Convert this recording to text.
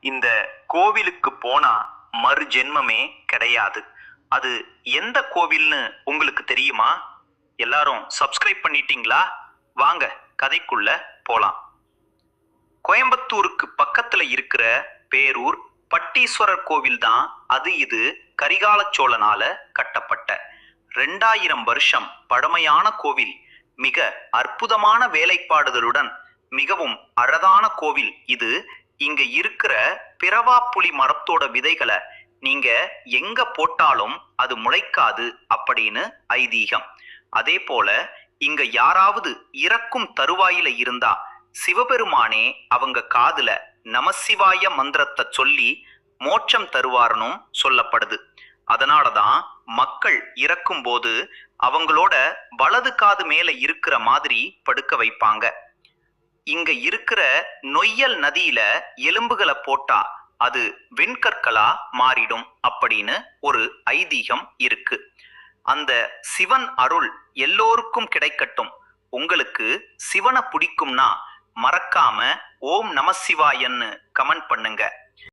இந்த கோவிலுக்கு போனா மறு ஜென்மமே கிடையாது. அது எந்த கோவில்னு உங்களுக்கு தெரியுமா? எல்லாரும் சப்ஸ்கிரைப் பண்ணிட்டீங்களா? வாங்க கதைக்குள்ள போலாம். கோயம்புத்தூருக்கு பக்கத்துல இருக்கிற பேரூர் பட்டீஸ்வரர் கோவில் தான் அது இது கரிகால சோழனால கட்டப்பட்ட. ரெண்டாயிரம் வருஷம் பழமையான கோவில் மிக அற்புதமான வேலைப்பாடுகளுடன் மிகவும் அழகான கோவில் இது. இங்க இருக்கிற பிறவா புலி மரத்தோட விதைகளை நீங்க எங்க போட்டாலும் அது முளைக்காது அப்படின்னு ஐதீகம். அதே போல இங்க யாராவது இறக்கும் தருவாயில இருந்தா சிவபெருமானே அவங்க காதுல நமசிவாய மந்திரத்தை சொல்லி மோட்சம் தருவார்னும் சொல்லப்படுது. அதனாலதான் மக்கள் இறக்கும்போது அவங்களோட வலது காது மேல இருக்கிற மாதிரி படுக்க வைப்பாங்க. இங்க இருக்கிற நொய்யல் நதியில எலும்புகளை போட்டா அது வெண்கற்களா மாறிடும் அப்படின்னு ஒரு ஐதீகம் இருக்கு. அந்த சிவன் அருள் எல்லோருக்கும் கிடைக்கட்டும். உங்களுக்கு சிவனை பிடிக்கும்னா மறக்காம ஓம் நமசிவாயன்னு கமெண்ட் பண்ணுங்க.